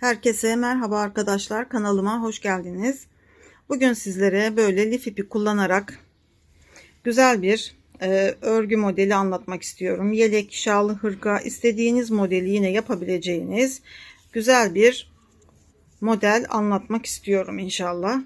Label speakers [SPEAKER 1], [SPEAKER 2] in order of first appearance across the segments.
[SPEAKER 1] Herkese merhaba arkadaşlar kanalıma hoş geldiniz. Bugün sizlere böyle lif ipi kullanarak güzel bir e, örgü modeli anlatmak istiyorum. Yelek, şal, hırka istediğiniz modeli yine yapabileceğiniz güzel bir model anlatmak istiyorum inşallah.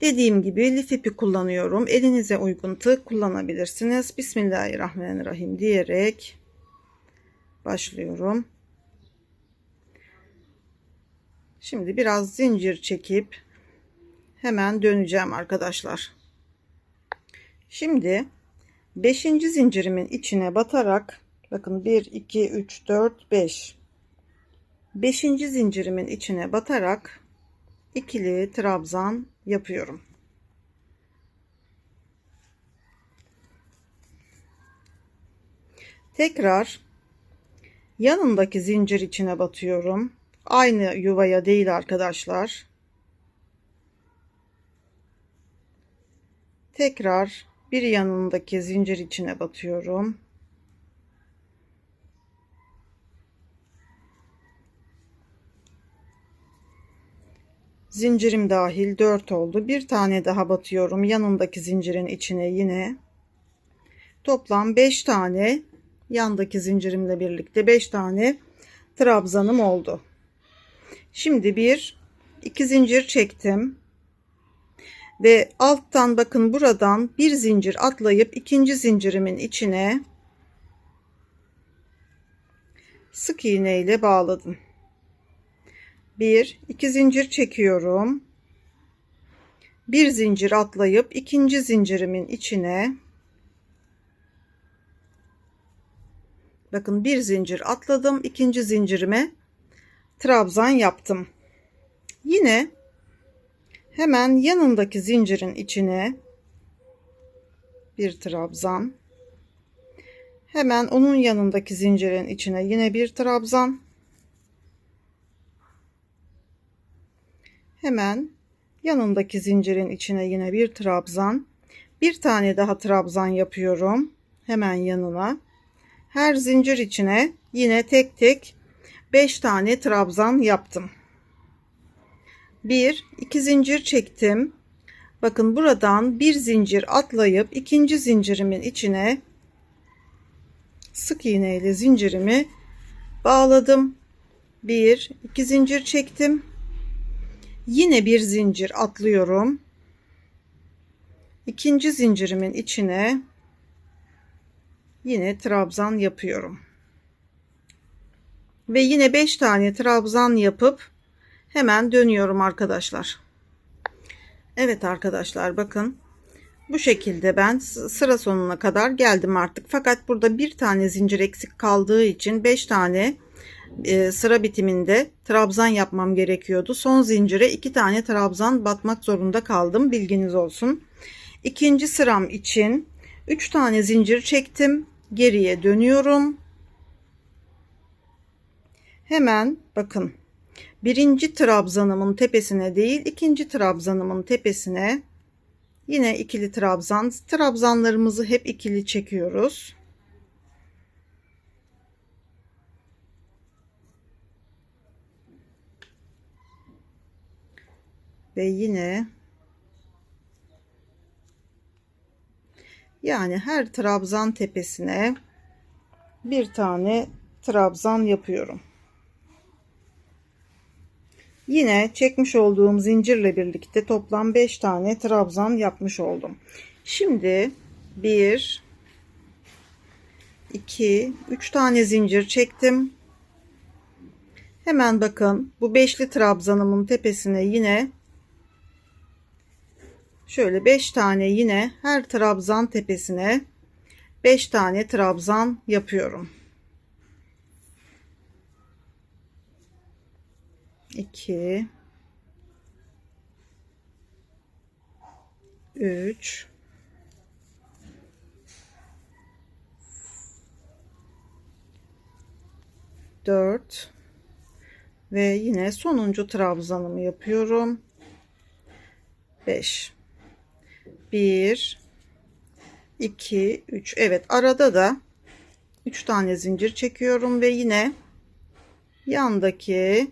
[SPEAKER 1] Dediğim gibi lif ipi kullanıyorum. Elinize uygun tığ kullanabilirsiniz. Bismillahirrahmanirrahim diyerek başlıyorum. Şimdi biraz zincir çekip hemen döneceğim arkadaşlar. Şimdi 5. zincirimin içine batarak bakın 1 2 3 4 5 5. zincirimin içine batarak ikili trabzan yapıyorum. Tekrar yanındaki zincir içine batıyorum. Aynı yuvaya değil arkadaşlar. Tekrar bir yanındaki zincir içine batıyorum. Zincirim dahil 4 oldu. Bir tane daha batıyorum yanındaki zincirin içine yine. Toplam 5 tane yandaki zincirimle birlikte 5 tane trabzanım oldu. Şimdi bir iki zincir çektim. Ve alttan bakın buradan bir zincir atlayıp ikinci zincirimin içine sık iğne ile bağladım. Bir, iki zincir çekiyorum. Bir zincir atlayıp ikinci zincirimin içine bakın bir zincir atladım. ikinci zincirime trabzan yaptım. Yine hemen yanındaki zincirin içine bir trabzan. Hemen onun yanındaki zincirin içine yine bir trabzan. Hemen yanındaki zincirin içine yine bir trabzan. Bir tane daha trabzan yapıyorum. Hemen yanına. Her zincir içine yine tek tek 5 tane trabzan yaptım. 1 2 zincir çektim. Bakın buradan bir zincir atlayıp ikinci zincirimin içine sık iğne ile zincirimi bağladım. 1 2 zincir çektim. Yine bir zincir atlıyorum. İkinci zincirimin içine yine trabzan yapıyorum ve yine 5 tane trabzan yapıp hemen dönüyorum arkadaşlar. Evet arkadaşlar bakın bu şekilde ben sıra sonuna kadar geldim artık. Fakat burada bir tane zincir eksik kaldığı için 5 tane e, sıra bitiminde trabzan yapmam gerekiyordu. Son zincire 2 tane trabzan batmak zorunda kaldım. Bilginiz olsun. İkinci sıram için 3 tane zincir çektim. Geriye dönüyorum hemen bakın. Birinci trabzanımın tepesine değil ikinci trabzanımın tepesine yine ikili trabzan. Trabzanlarımızı hep ikili çekiyoruz. Ve yine yani her trabzan tepesine bir tane trabzan yapıyorum Yine çekmiş olduğum zincirle birlikte toplam 5 tane trabzan yapmış oldum. Şimdi 1 2 3 tane zincir çektim. Hemen bakın bu beşli trabzanımın tepesine yine şöyle 5 tane yine her trabzan tepesine 5 tane trabzan yapıyorum. 2 3 4 ve yine sonuncu trabzanımı yapıyorum. 5 1 2 3 Evet arada da 3 tane zincir çekiyorum ve yine yandaki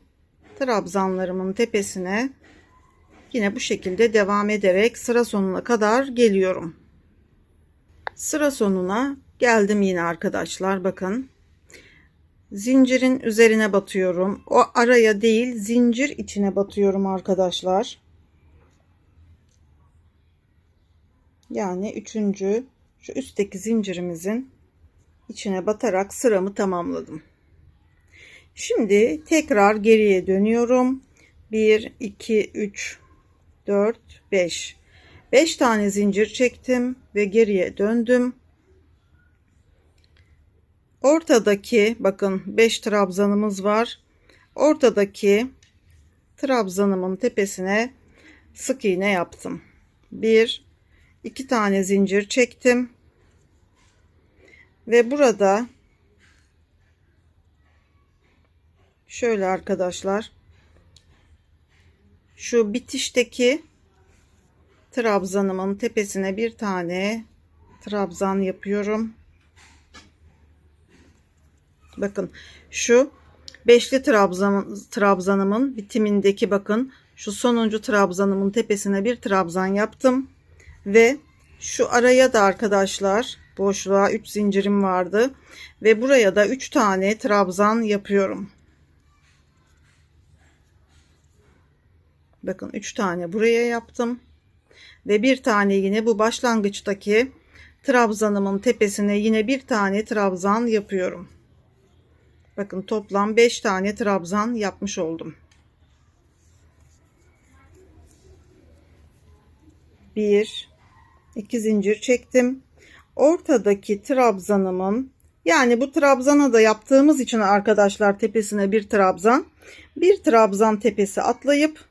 [SPEAKER 1] trabzanlarımın tepesine yine bu şekilde devam ederek sıra sonuna kadar geliyorum. Sıra sonuna geldim yine arkadaşlar bakın. Zincirin üzerine batıyorum. O araya değil zincir içine batıyorum arkadaşlar. Yani üçüncü şu üstteki zincirimizin içine batarak sıramı tamamladım. Şimdi tekrar geriye dönüyorum. 1 2 3 4 5 5 tane zincir çektim ve geriye döndüm. Ortadaki bakın 5 trabzanımız var. Ortadaki trabzanımın tepesine sık iğne yaptım. 1 2 tane zincir çektim. Ve burada şöyle arkadaşlar şu bitişteki trabzanımın tepesine bir tane trabzan yapıyorum. Bakın şu beşli trabzan, trabzanımın bitimindeki bakın şu sonuncu trabzanımın tepesine bir trabzan yaptım ve şu araya da arkadaşlar boşluğa 3 zincirim vardı ve buraya da 3 tane trabzan yapıyorum. Bakın 3 tane buraya yaptım. Ve bir tane yine bu başlangıçtaki trabzanımın tepesine yine bir tane trabzan yapıyorum. Bakın toplam 5 tane trabzan yapmış oldum. 1 2 zincir çektim. Ortadaki trabzanımın yani bu trabzana da yaptığımız için arkadaşlar tepesine bir trabzan, bir trabzan tepesi atlayıp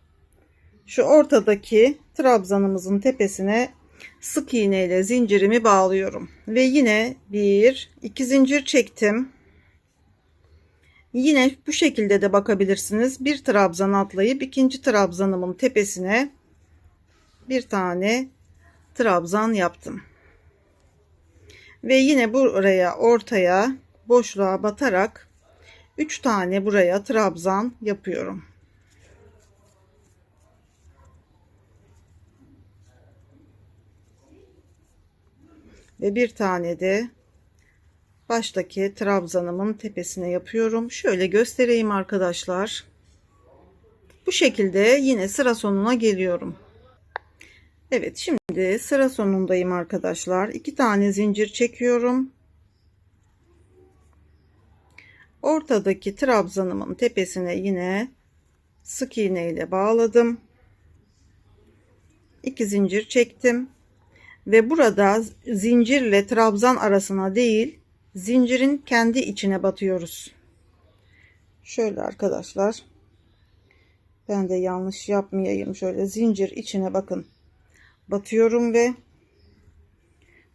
[SPEAKER 1] şu ortadaki trabzanımızın tepesine sık iğne ile zincirimi bağlıyorum. Ve yine bir iki zincir çektim. Yine bu şekilde de bakabilirsiniz. Bir trabzan atlayıp ikinci trabzanımın tepesine bir tane trabzan yaptım. Ve yine buraya ortaya boşluğa batarak 3 tane buraya trabzan yapıyorum ve bir tane de baştaki trabzanımın tepesine yapıyorum. Şöyle göstereyim arkadaşlar. Bu şekilde yine sıra sonuna geliyorum. Evet şimdi sıra sonundayım arkadaşlar. İki tane zincir çekiyorum. Ortadaki trabzanımın tepesine yine sık iğne ile bağladım. İki zincir çektim ve burada zincirle trabzan arasına değil zincirin kendi içine batıyoruz. Şöyle arkadaşlar. Ben de yanlış yapmayayım. Şöyle zincir içine bakın. Batıyorum ve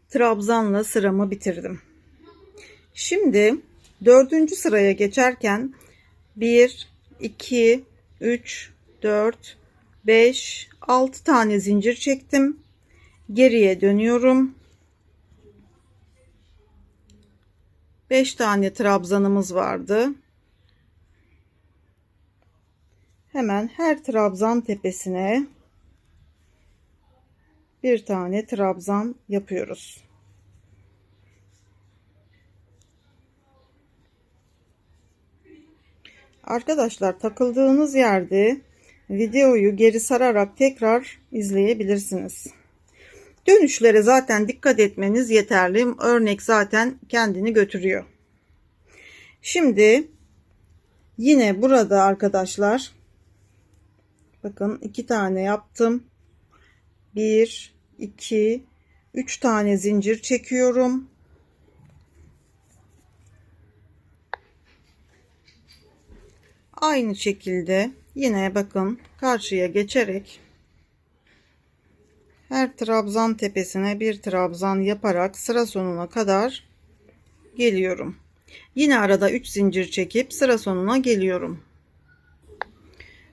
[SPEAKER 1] trabzanla sıramı bitirdim. Şimdi dördüncü sıraya geçerken 1, 2, 3, 4, 5, 6 tane zincir çektim geriye dönüyorum. 5 tane trabzanımız vardı. Hemen her trabzan tepesine bir tane trabzan yapıyoruz. Arkadaşlar takıldığınız yerde videoyu geri sararak tekrar izleyebilirsiniz. Dönüşlere zaten dikkat etmeniz yeterli. Örnek zaten kendini götürüyor. Şimdi yine burada arkadaşlar bakın iki tane yaptım. Bir, iki, üç tane zincir çekiyorum. Aynı şekilde yine bakın karşıya geçerek her trabzan tepesine bir trabzan yaparak sıra sonuna kadar geliyorum. Yine arada 3 zincir çekip sıra sonuna geliyorum.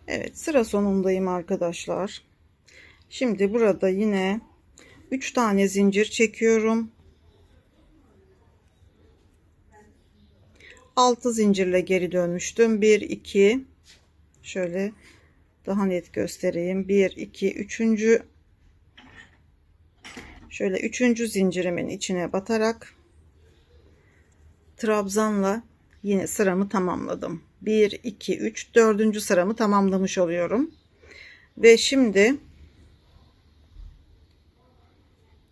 [SPEAKER 1] Evet sıra sonundayım arkadaşlar. Şimdi burada yine 3 tane zincir çekiyorum. 6 zincirle geri dönmüştüm. 1 2 Şöyle daha net göstereyim. 1 2 3. Şöyle 3. zincirimin içine batarak trabzanla yine sıramı tamamladım. 1 2 3 4. sıramı tamamlamış oluyorum. Ve şimdi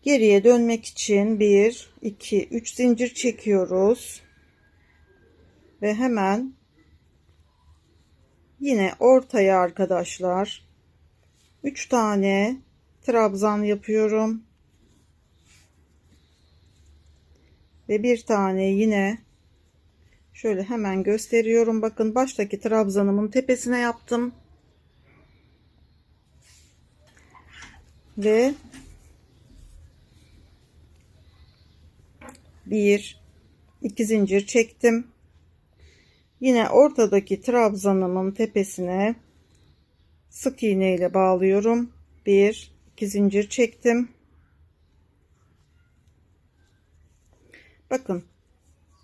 [SPEAKER 1] geriye dönmek için 1 2 3 zincir çekiyoruz. Ve hemen yine ortaya arkadaşlar 3 tane trabzan yapıyorum. Ve bir tane yine şöyle hemen gösteriyorum. Bakın baştaki trabzanımın tepesine yaptım. Ve bir iki zincir çektim. Yine ortadaki trabzanımın tepesine sık iğne ile bağlıyorum. Bir iki zincir çektim. Bakın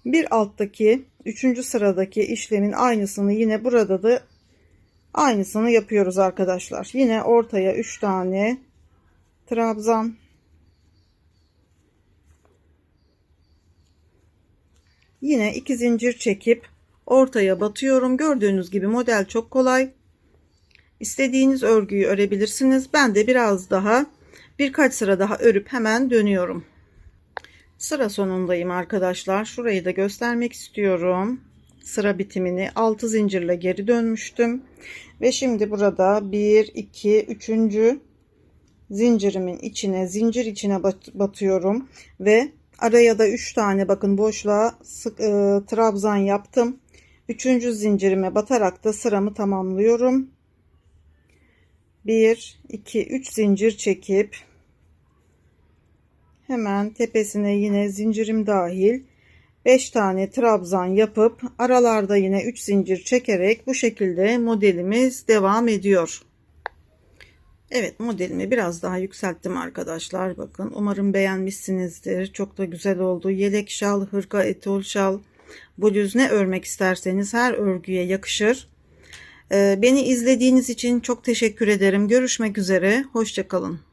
[SPEAKER 1] bir alttaki üçüncü sıradaki işlemin aynısını yine burada da aynısını yapıyoruz arkadaşlar. Yine ortaya 3 tane trabzan yine iki zincir çekip ortaya batıyorum. Gördüğünüz gibi model çok kolay. İstediğiniz örgüyü örebilirsiniz. Ben de biraz daha birkaç sıra daha örüp hemen dönüyorum. Sıra sonundayım arkadaşlar. Şurayı da göstermek istiyorum. Sıra bitimini 6 zincirle geri dönmüştüm. Ve şimdi burada 1, 2, 3. zincirimin içine zincir içine batıyorum. Ve araya da 3 tane bakın boşluğa sık, e, trabzan yaptım. 3. zincirime batarak da sıramı tamamlıyorum. 1, 2, 3 zincir çekip hemen tepesine yine zincirim dahil 5 tane trabzan yapıp aralarda yine 3 zincir çekerek bu şekilde modelimiz devam ediyor. Evet modelimi biraz daha yükselttim arkadaşlar. Bakın umarım beğenmişsinizdir. Çok da güzel oldu. Yelek şal, hırka, etol şal, bluz ne örmek isterseniz her örgüye yakışır. Ee, beni izlediğiniz için çok teşekkür ederim. Görüşmek üzere. Hoşçakalın.